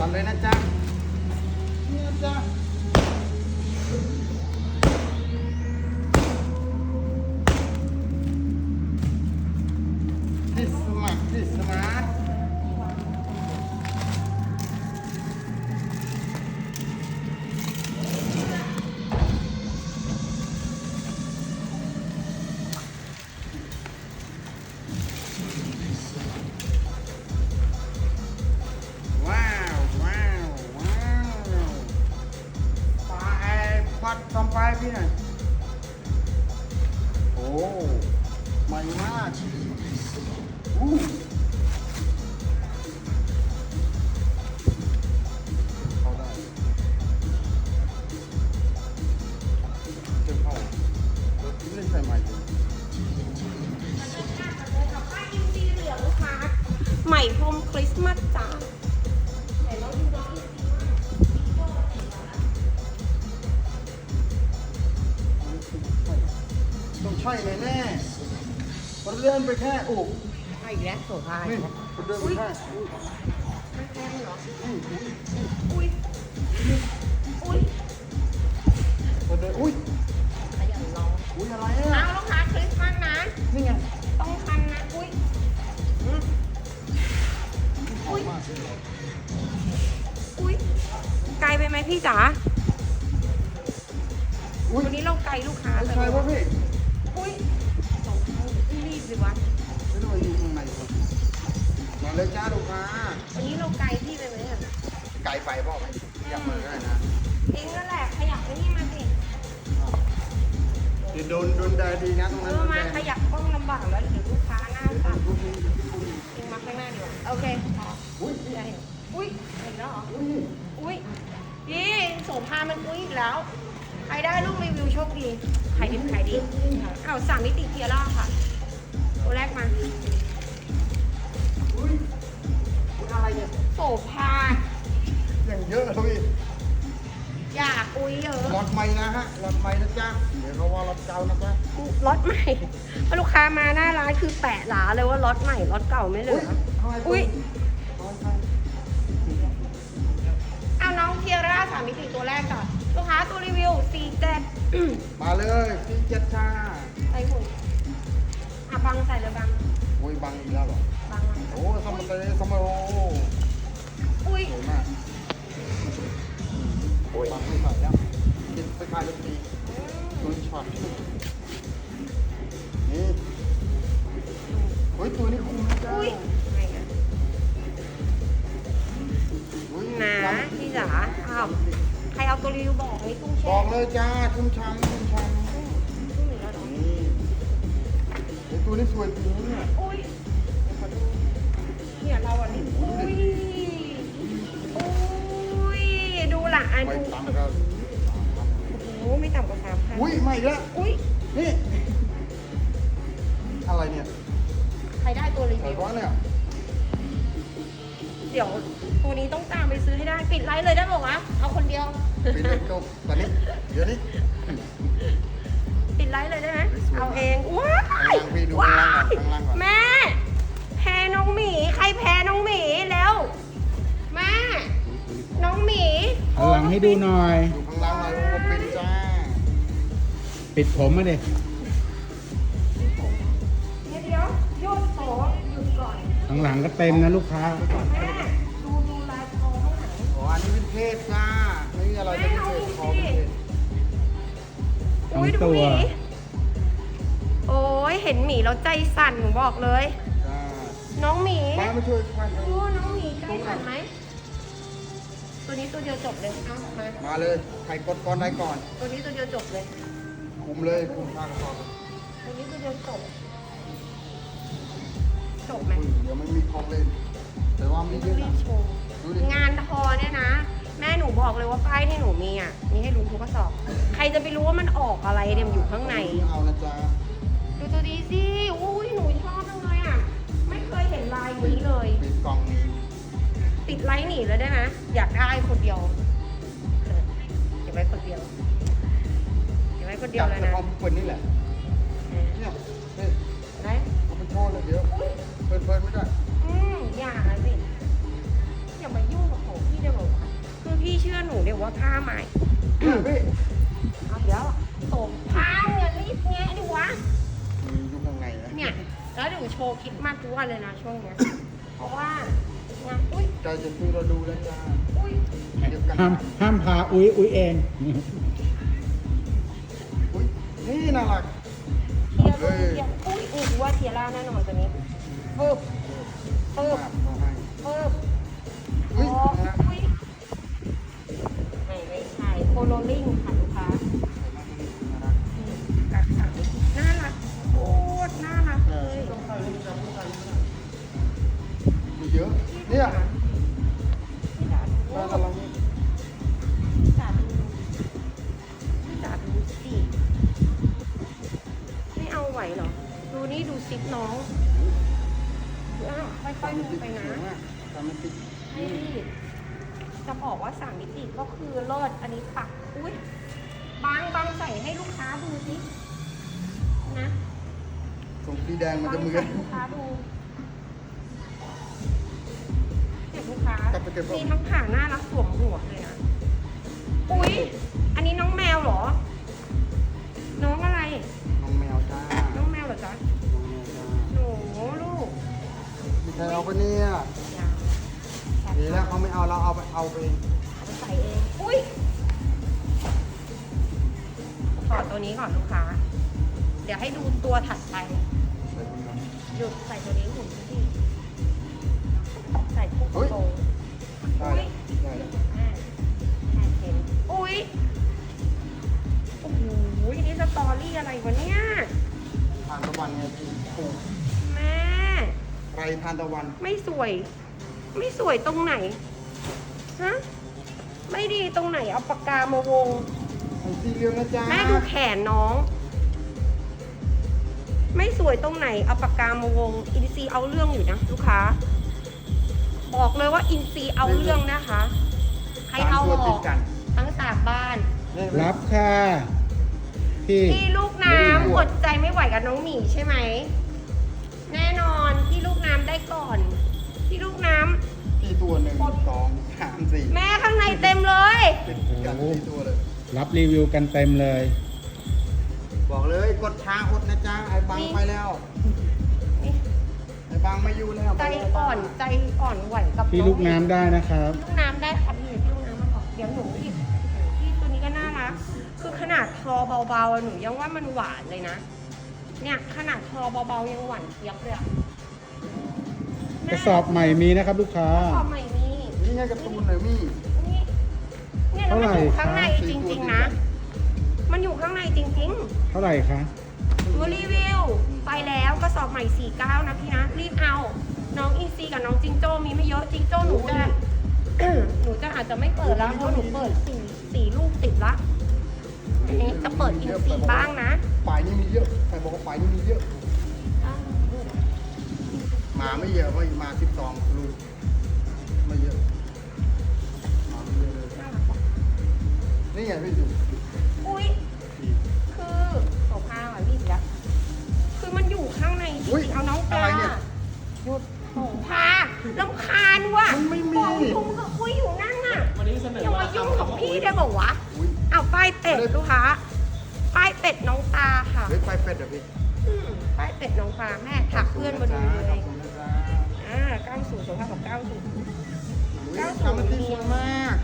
ก่อนเลยนะจ๊ะ ต้องใช่แน่ๆมันเลื่อนไปแค่อกไอีกแล้วโสภานี่มันเลื่อนไปแค่ไม่แพงเหรอ อุ้ยอุ้ย อุ้ยมันเดินอุ้ยขยันร้องอุ้ยอะไรเอาอะลูกค้าคริสต์มาสนะ นี่ไงต้องคันนะ อุ้ยอืมอุ้ยมากอุ้ย ไกลไปไหมพี่จ๋า อุ้ยวันนี้เราไกลลูกค้าไม่เลยใช่ป่ะพี่ สภา อย่างเยอะเลยพี่อยากอุ้ยเยอะรถใหม่นะฮะรถใหม่นะจ๊ะ เดี๋ยวเขาว่ารถเก่านะจ๊ะรถใหม่พอลูกค้ามาหน้าร้านคือแปะหลาเลยว่ารถใหม่รถเก่าไม่เหลือุ้ยอทำไมอุ้ยทำไมเอาน้องเทียร่าสามมิติตัวแรกก่อนลูกค้าตัวรีวิวสี่เจ็ดมาเลยพี่เจ็ดจ้าใส่หุ่นอะบังใส่เลยบังโอ้ยบังอีกแล้วเหรอบังโอ้สมัยสมัยโอ้อุ้ ยสวยมากบังไม่ใส่แล้วกินไปขายดนตรีโดนช็อตนี่เฮ้ยตัวนี้คุ้มนะจ้าอุ้ยไงกันอุ้ยนะพี่จ๋าอ้าวใครเอาตัวรีวิวบอกให้ตุ้งบแช่อกเลยจ้าชุ่มช้ำชุ่มช้ำ อุ้ยไม่ละอุ้ยนี่ อะไรเนี่ยใครได้ตัวรีไหนวิววะเนี่ย เดี๋ยวตัวนี้ต้องตามไปซื้อให้ได้ ปิดไลฟ์เลยได้บอกวะเอาคนเดียว ปิดเลยจบตอนนี้ เดี๋ยวนี้ ปิดไลฟ์เลยได้ไหมไม่สวยเอาเองว้าข้างล่างพี่ดูข้างล่างก่อนข้างล่างก่อน แม่ แพ้น้องหมี ใครแพ้น้องหมีแล้วแม่น้องหมีหันหลังให้ดูหน่อยอยู่ ปิดผมมาดิเดี๋ยวเดี๋ยวหยุดโถหยุดก่อนข้างหลังก็เต็มนะลูกค้า แม่ดูดูลายคอข้างหลังอ๋ออันนี้วินเทจจ้าไม่มีอะไรจะวินเทจคอวินเทจอุ้ยทั้ดูงหตัวมีโอ้ยเห็นหมีแล้วใจสั่นหนูบอกเลย จ้าน้องหมีป้ามาช่วยควันโอ้น้องหมีใจสั่นไหมตัวนี้ตัวเดียวจบเลยเอามามาเลยใครกดก่อนได้ก่อน ตัวนี้ตัวเดียวจบเลย คุมเลยคุมทางคอตัวนี้ตัวเดียวจบจบไหมเดี๋ยวไม่มีของเล่น แต่ว่ามีเยรีอะนะบโชว์ดูดิงานทอเนี่ยนะ แม่หนูบอกเลยว่าป้ายที่หนูมีอะ มีให้ลุงทุกกระสอบ ใครจะไปรู้ว่ามันออกอะไรเนี่ยมันอยู่ข้างใน เอานะจ๊ะดูตัวนี้สิอุ้ยหนูชอบจังเลยอะ ไม่เคยเห็นลายนี้เลยปิดกล่องนี้ติดไลน์หนีเลยได้ไหมอยากได้คนเดียวเออเก็บไว้คนเดียวเก็บไว้ คนเดียวจับเลยเฉนะพาะเปิดนี่แหละเออเนี่ยนี่ได้เอาไปโชว์เลยเดี๋ยวเปิดเปิดไม่ได้อืมอยากอะสิอย่ามายุ่งกับของพี่เดี๋ยวบอกว่าคือพี่เชื่อหนูเดี๋ยวว่าผ้าใหม่พี่เอาเดี๋ยวโสมผ้าเนี่ยรีบแงะดิวะมีอยู่ข้างในนะเนี่ยแล้วเดี๋ยวโชว์คลิปมากทุกวันเลยนะช่วงเนี้ยเพราะว่างานอุ้ยใจจะซื้อเราดูแล้วจ้าอุ้ยเดี๋ยวกันห้ามห้ามพาอุ้ยอุ้ยเองอุ้ย นี่น่ารักเทียร์เทียร์อุ้ยอุ้ยว่าเทียร่าแน่นอนตัวนี้ปึ๊บปึ๊บมากเขาให้ปึ๊บอุ้ยอ๋ออุ้ยไม่ไม่ใช่โคโรลิงค่ะลูกค้าน่ารักโคตรน่ารักเลยต้องใส่ลูกจับผู้ชายมีเยอะเนี่ย วเหรอ ดูนี่ดูซิปน้องอ้าวค่อยๆดูไปนะทำมันติดให้จะบอกว่าสามมิติก็คือเลิศอันนี้ปัก อุ้ยบางบางใส่ให้ลูกค้าดูสิ นะตรงสีแดงมันบางจะเหมือใส่นลูกค้าดูเด็กลูกค้ากลับไปเก็บก่อนมีทั้งขาหน้าและสวมหัวเลยนะ อุ้ยอันนี้น้องแมวเหรอ มีใครเอาไปเนี่ยยาวดีแล้วเขาไม่เอาเราเอาไปเอาไปเอาไปใส่เอง อุ้ยขอตัวนี้ก่อนลูกค้า เดี๋ยวให้ดูตัวถัดไป ใส่ไปก่อนหยุดใส่ตัวนี้หุ่นที่ ใส่คู่กระโปรงได้อุ้ยได้แล้วอ่าแค่เห็นอุ้ยโอ้โหนี่สตอรี่อะไรวะเนี่ย ทานตะวันไงพี่ปลูกแม่ ไรทานตะวัน ไม่สวย ไม่สวยตรงไหน ฮะ ไม่ดีตรงไหนเอาปากกามาวงไอ้สีเหลืองนะจ๊ะแม่ดูแขนน้อง ไม่สวยตรงไหนเอาปากกามาวง อินซีเอาเรื่องอยู่นะลูกค้า บอกเลยว่าอินซีเอาเรื่องนะคะ ใครเอาสมตัวอติอดกกันทั้งสามบ้านนี่รับค่ะ พี่พี่ลูกน้ำอดใจไม่ไหวกับน้องหมีใช่ไหมแน่น อนพี่ลูกน้ำได้ก่อน พี่ลูกน้ำที่ตัวหนึ่งสองสามสี่แม่ข้างในเต็มเลยติดกันที่ตัวเลย รับรีวิวกันเต็มเลย บอกเลยกดช้าอดนะจ๊ะไอ้บังไปแล้วนี่ไอ้บังไม่อยู่แล้วใจอ่อนใจอ่อนไหวกับพี่องลูกน้ำได้นะครับ ลูกน้ำได้ค่ะพี่พี่ลูกน้ำมาก่อนเดี๋ยวหนูหยิบพี่ตัวนี้ก็น่ารักคือขนาดคอเบาๆอะหนูยังว่ามันหวานเลยนะ เนี่ยขนาดคอเบาๆยังหวานเทียบเลยอะกระสอบใหม่มีนะครับลูกค้ากระสอบใหม่มีนี่ไงการ์ตูนเลยมี่ นี่เนี่ยแล้วมันเท่าไหร่อยู่ข้างในครับจริงๆนะ มันอยู่ข้างในจริงเท่าไหร่คะๆตัวรีวิวไปแล้วกระสอบใหม่49นะพี่นะรีบเอา น้องอินซีกับน้องจิงโจ้มีไม่เยอะจิงโจ้หนูจะ หนูจะอาจจะไม่เปิดแล้วเพราะหนูเปิดสี่สี่ลูกติดละ อันนี้จะเปิดอินซีบ้างนะปลายนี่มีเยอะใครบอกว่าปลายนี่มีเยอะ หมาไม่เยอะเพราะหมาสิบสองลูกไม่เยอะหมาไม่เยอะเลยนี่ไงพี่ดูอุ้ยคือโสภาอะรีบแล้วคือมันอยู่ข้างในจริงๆเอาน้องปลาหยุด โสภาลำคาญว่ะมันไม่มี บอกลุงกับอุ้ยอยู่นั่นน่ะ วันนี้เสนออย่าว่ามายุ่งกับพี่ได้บอกวะอุ้ยเอาป้ายเป็ดลูกค้าป้ายเป็ดน้องตาค่ะเฮ้ยไปเป็ดเหรอพี่อืมป้ายเป็ดน้องปลาแม่ถักเพื่อนมาดูเลขอยบคุณนะจ๊ะอ่าเก้าศูนย์โสภากับเก้าศูนย์อุ้ยทำมันที่สวยมาก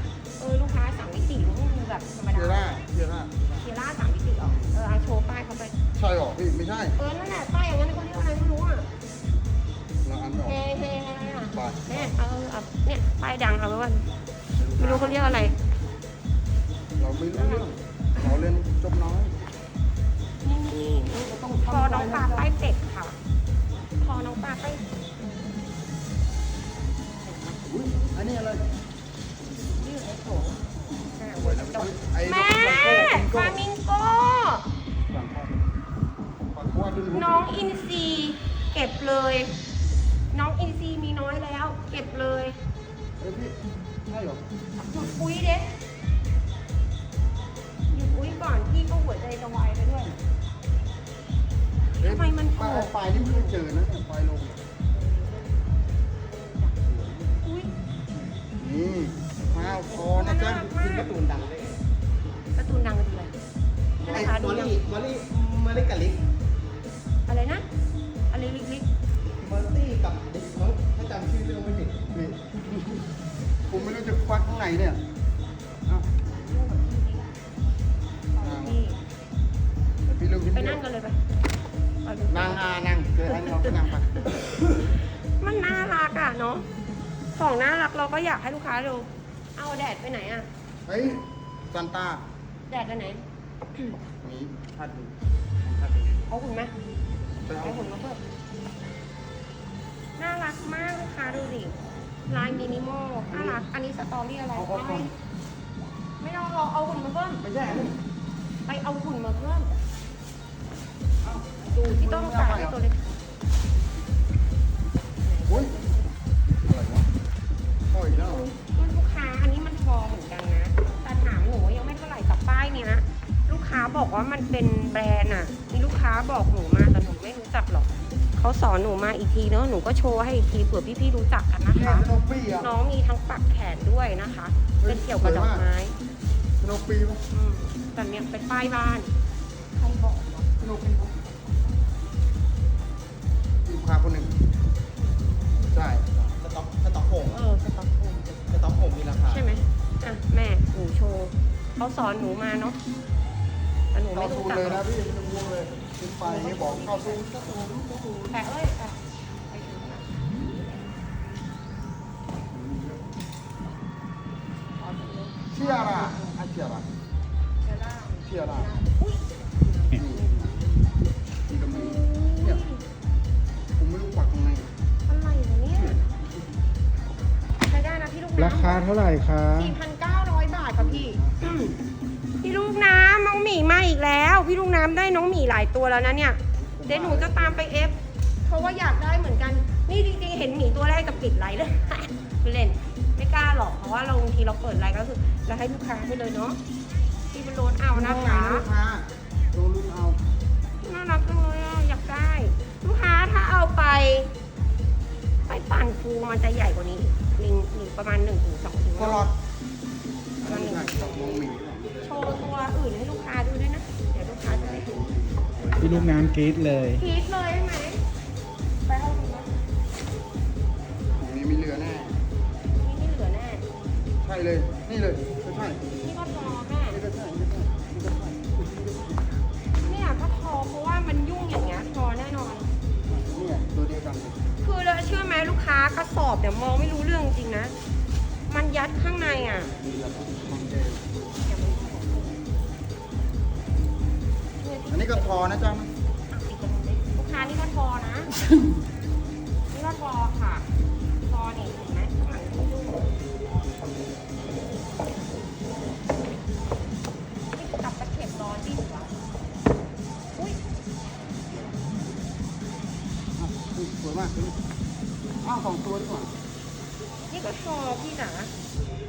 เออลูกค้าสามมิติลูกคือแบบธรรมเทียร่าดาเทียร่าเทียร่าสามมิติออกเออเอาโชว์ป้ายเขาไปใช่หรอพี่ไม่ใช่เออนั่นแหละป้ายอย่างนั้นเขาเรียกอะไรไม่รู้อะเราอ่านไม่ออกเฮ้เฮ้อะไรอะป้ายแม่เอาเอาเนี่ยป้ายดังเอาไว้ว่า ไม่รู้เขาเรียกอะไร เราไม่รู้เรื่องเราเรียนจบน้อย นี่นี่นี่คอน้องปลาป้ายเป็ดค่ะ การ์ตูนดังได้ไงการ์ตูนดังคือะไรไอ้มอลลี่มอลลี่มอลลี่กับลิกอะไรนะ อะไรลิกลิกมอลลี่กับลิกมั้งถ้าจำชื่อเรื่องไม่ผิดนี่ผมไม่รู้จะควักข้างในเนี่ยพี่ลุกไปนั่งกันเลยไปเอานางอานั่งเจอให้น้องก็นั่งไปมันน่ารักอะเนาะของน่ารักเราก็อยากให้ลูกค้าดู เอาแดดไปไหนอะ เฮ้ยซันต้าแดดไปไหนมีพัดดูพัดดูเอาหุ่นไหมไปเอาเอาหุ่นมาเพิ่มน่ารักมากลูกค้าดูดิลายมินิมอลน่ารัก อันนี้สตอรี่อะไร เอาเอาเอาไม่ไม่ต้องเอาเอาหุ่นมาเพิ่ม ไม่ใช่อันนี้ไปเอาหุ่นมาเพิ่มดูที่ต้องการให้ตัวเล็กอุ้ยอะไรวะโอ้ยแล้วมันลูก ค้าบอกว่ามันเป็นแบรนด์อะมีลูกค้าบอกหนูมาแต่หนูไม่รู้จักหรอก เขาสอนหนูมาอีกทีเนาะหนูก็โชว์ให้อีกทีเผื่อพี่ๆรู้จักกันนะเนี่ยคะ สโนปี้อะน้องมีทั้งปักแขนด้วยนะคะ เป็นเกี่ยวกับดอกไม้สโนปี้ปะอืมแต่เนี้ยเป็นป้ายบ้าน ใครบอกวะสโนปี้ปะลูกค้าคนหนึ่งใช่สต็อกสต็อกโฮมเออสต็อกโฮล์มสต็อกโฮมมีราคาใช่ไหมอะแม่หนูโชว์เขาสอนหนูมาเนาะ แต่หนูเข้าไม่ซูรู้จักเลยนะพี่ไม่ต้องง่วงเลยขึ้นไปอย่างนี้บอกเข้าซูนแต่เอ้ยอะไปะเอาไปเลยเชียร่าอะเชียร่าเชียร์ได้เชียร่าอุ้ยนี่ก็มีเนี่ยผมไม่รู้ปักตรงไหนอะไรวะเนี่ยใช้ได้นะพี่ลูกน้ำราคาเท่าไหร่คะ4,900บาทค่ะพี่ พี่ลูกน้ำ องหมีมาอีกแล้ว พี่ลูกน้ำได้น้องหมีหลายตัวแล้วนะเนี่ย เดี๋ยวหนูจะตามไปเอฟเพราะว่าอยากได้เหมือนกัน นี่จริงๆเห็นหมีตัวแรกกับปิดไลน์เลยคือเล่นไม่กล้าหรอกเพราะว่าเราบางทีเราเปิดไลน์ก็คือเราให้ลูกค้าไปเลยเนาะพี่เป็นโรนเอานะคะลูกค้าโดนลุ้นเอาน่ารักจังเลยอะอยากได้ ลูกค้าถ้าเอาไป ไปปั่นฟูมันจะใหญ่กว่านี้ลิงลิงประมาณ1นถึงสองถึงตลอดประมาณหนึ่งใช่ถึงสต้อองงมองหมีโช ว์ตัวอื่นให้ลูกค้าดูด้วยนะ เดี๋ยวลูกค้าจะได้เห็นพี่ลูกน้ำกรี๊ดเลยพีทเลยใช่ไหมไปเอาดูนะของนี้มีเรือแน่ นี่ไม่เหลือแน่ ใช่เลย นี่เลยไม่ใช่นี่ก็ทอแม่ นี่ก็ใช่นี่ก็ใช่นี่ก็ใช่เนี่ยก็ทอเพราะว่ามันยุ่งอย่างเงี้ยทอแน่นอนเนี่ยตัวเดียวกันเลยคือเราเชื่อไหมลูกค้ากระสอบเดี๋ยวมองไม่รู้เรื่องจริงๆนะ มันยัดข้างในอะนี่แหละครับของเจอย่าไปขอช่วยพี่ อันนี้ก็ทอนะจ๊ะลูกค้านี่ก็ทอนะ นี่ก็ทอค่ะทอนี่เห็นไหมข้างหลังไม่ยุ่งนี่กลับตะเข็บร้อนดิหรือวะอุ้ยอ้าวนี่สวยมากนี่อ้าวสองตัวดีกว่านี่ก็ทอพี่จ๋า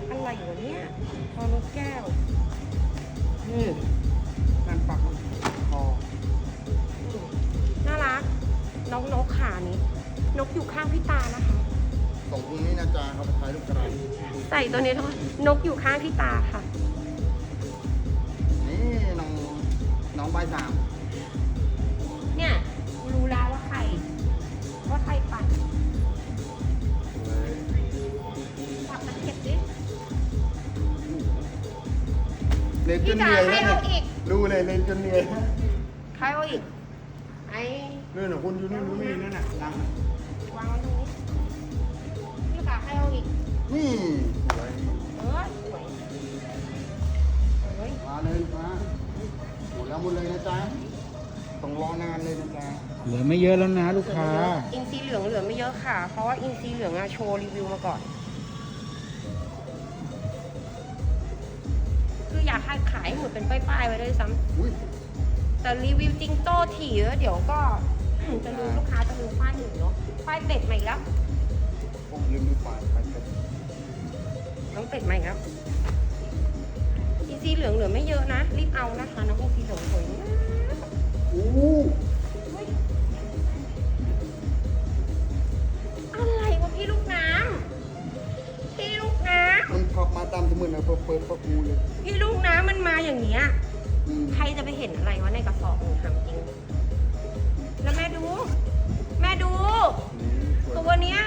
อะไรวะเนี่ยทอนกแก้ว นี่การปัก นกอยู่ข้างพี่ตานะคะสองตรงนี้นะจ๊ะเขาไปถ่ายรูปกระดาษใส่ตัวนี้ทอดนกอยู่ข้างพี่ตาค่ะ นี่น้องน้องใบสามเนี่ยรู้แล้วว่าใคร ว่าใครปั่นสวยปักตะเข็บดิเล่นจนเหนื่อยพี่แล้วจ๋าให้เอาอีกรู้เลยเล่นจนเหนื่อยใครเอาอีกไอ้ นู่นน่ะคุณอยู่นู่นนู่นนี่นั่นน่ะนั่งวา รอนานเลยนะจ๊ะเหลือไม่เยอะแล้วนะลูกค้า อินซีเหลืองเหลือไม่เยอะค่ะ เพราะว่าอินซีเหลืองอะโชว์รีวิวมาก่อน คืออยากให้ขายให้หมดเป็นป้ายๆไว้ด้วยซ้ำอุ้ยแต่รีวิวจริงโต้ถี่แล้วเดี๋ยวก็ จะลืมลูกค้าจะลืมป้ายหนึ่งเนาะป้ายเป็ดใหม่แล้วผมลืมดูไปไปเป็นน้องเป็ดใหม่แล้วอีซีเหลืองเหลือไม่เยอะนะรีบเอานะคะน้องอีซีเหลืองสวยมาก อู้เฮ้ยอะไรวะพี่ลูกน้ำพี่ลูกน้มันขับมาตามสมุนนะเปิดเปิดประตูเลยำพี่ลูกน้ำมันมาอย่างเนี้ย อืมใครจะไปเห็นอะไรวะในกระสอบหนูถามจริง แล้วแม่ดู แม่ดู ตัวเนี้ย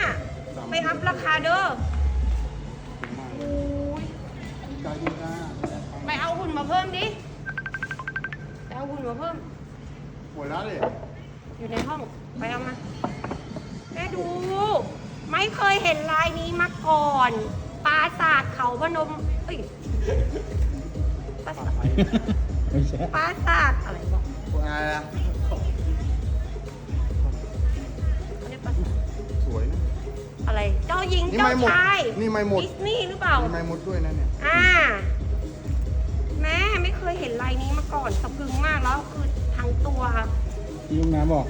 ไปอัพราคาเด้อโอ้ยใจดีนะไปเอาหุ่นมาเพิ่มดิ ไปเอาหุ่นมาเพิ่ม หมดแล้วเลยอยู่ในห้อง ไปเอามาแม่ดู ไม่เคยเห็นลายนี้มาก่อน ปราสาทเขาพนมเอ้ยปราสาทไม่ใช่ปราสาทอะไรบอกอะไรนะเขาเรียกปราสาทสวยนะ อะไร เจ้าหญิง นี่เจ้าไม่หมดชายนี่ไม่หมด ดิสนีย์หรือเปล่า มีไม้มดด้วยนะเนี่ย อ่า แม่ไม่เคยเห็นลายนี้มาก่อนสะพรึงมากแล้วคือทั้ง ตัวที่ลุงน้ำบอก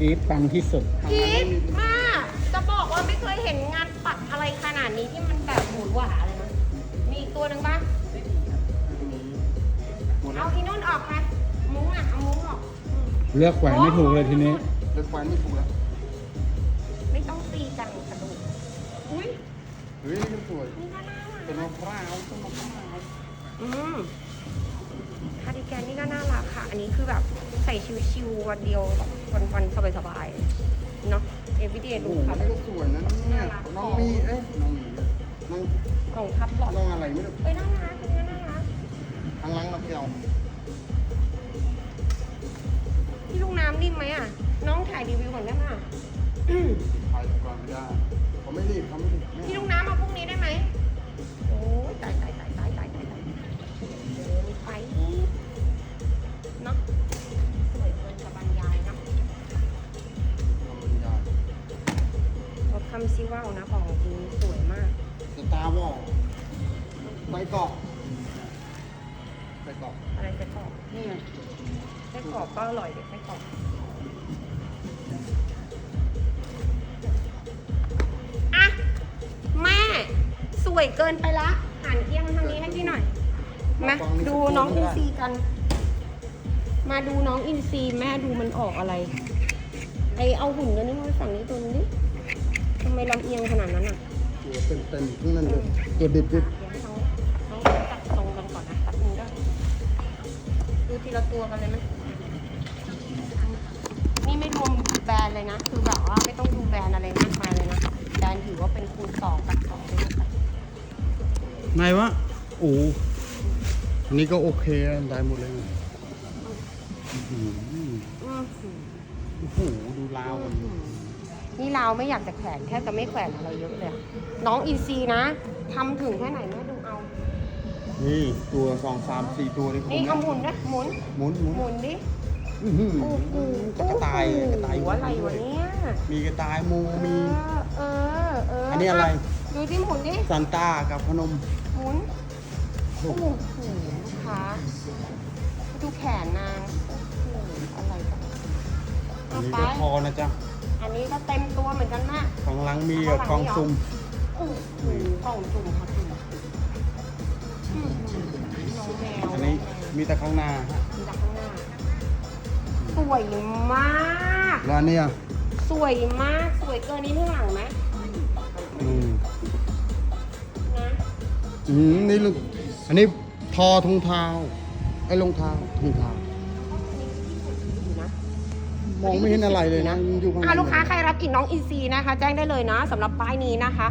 กรีดปังที่สุดกรี๊ดมาก จะบอกว่าไม่เคยเห็นงานปัดอะไรขนาดนี้ที่มันแบบหมุนหวาเลยนะ มีอีกตัวหนึ่งปะหมดแล้เอาวที่นู่นออกนะมุ้งอะ เอามุ้งออกอืมเลือกแขวนไม่ถูกเลยทีนี้ เลือกไฟไม่ถูกแล้วไม่ต้องตีกันกระดูกอุ้ยเฮ้ยนี่ก็สวยนี่ก็น่ารัก เป็นมะพร้าวต้นมะพร้าวอืมคาร์ดิแกนนี่ก็น่ารักค่ะ อันนี้คือแบบ ใส่ชิวๆวันเดียวแบบวันๆสบายๆเนาะ everyday โอ้ดูโหค่ะนี่ก็สวยนะเนี่ยน้องมีเอ๊ะน้องมีน้องของทับหลอดน้องอะไรไม่รู้เอ้ยน่ารักอันนี้น่ารักทางหลังเราเกี่ยวพี่ลูกน้ำนิ่มไหมอะ น้องถ่ายรีวิวก่อนได้ไหมอะถ่ายก่อนไม่ได้เขาไม่รีบเขาไม่รีบไม่พี่ลูกน้ำมาพรุ่งนี้ได้ไหมโอ้ยตายตายตายตายตายตายตายเออมีไฟเนาะ ทำซิว่าวนะของจริงสวยมาก สตาร์วอลใบกอกใบกอกอะไรไส้กรอกนี่ไงไส้กรอกก็อร่อยเด็ดไส้กรอกอะแม่ สวยเกินไปละหันเอียงทางนี้ให้พี่หน่อย มาดูน้องอินซีกัน มาดูน้องอินซีแม่ดูมันออกอะไรไอเอาหุ่นกันนี่มาฝั่งนี้ตัวนี้ดิทำ ไมลำเอียงขนาดนั้นอะตัวเต็มเต็มๆทั้งนั้นเลยตัวดิบดิบเดี๋ยวให้เขาเขาจัดทรงกันก่อนนะแป๊บนึงด้วยดูทีละตัวกันเลยไหมนี่ไม่รวมแบรนด์เลยนะ คือแบบว่าไม่ต้องดูแบรนด์อะไรมากมายเลยนะ แบรนด์ถือว่าเป็นคูณสองกับสองเลยนะคะไงวะโอ้อันนี้ก็โอเคได้หมดเลยอื้อหืออือหือโอ้โหดูลาวมัน นี่เราไม่อยากจะแขวนแค่จะไม่แขวนอะไรเยอะเลยอะน้องอินซีนะทำถึงแค่ไหนแม่ดูเอา นี่ตัวสองสามสี่ตัวนี่นี่เอาหมุนนะหมุน หมุนหมุนหมุนดิอื้อหือโอ้โหกระต่ายกระต่ายหัวอะไรวะเนี่ยมีกระต่ายมูเอมีอเออเอออัอันนี้อะไร ดูที่หมุนดิซันต้ากับพนม หมุน โอ้โหขาดูแขนนางโอ้โหอะไรกันอัเอานนี้ไปก็พอนะจ๊ะ อันนี้ก็เต็มตัวเหมือนกันนะข้างหลังมีกับกองซุ่มโอ้โหกล่องจุ่มค่ะจุ่มอืมน้องแมวอันนี้มีแต่ข้างหน้าฮะมีแต่ข้างหน้าสวยมาก แล้วอันเนี้อะสวยมาก สวยเกินนี้ข้างหลังไหมอืมนะอืมนี่ลูกอันนี้ทอทุงเท้าไอ้รองเท้าทุงเท้าอยู่นะ มองไม่เห็นอะไรเลยนะอยู่ข้างใน อะลูกค้าใครรับกลิ่นน้องอินซีนะคะ แจ้งได้เลยนะสำหรับป้ายนี้นะคะ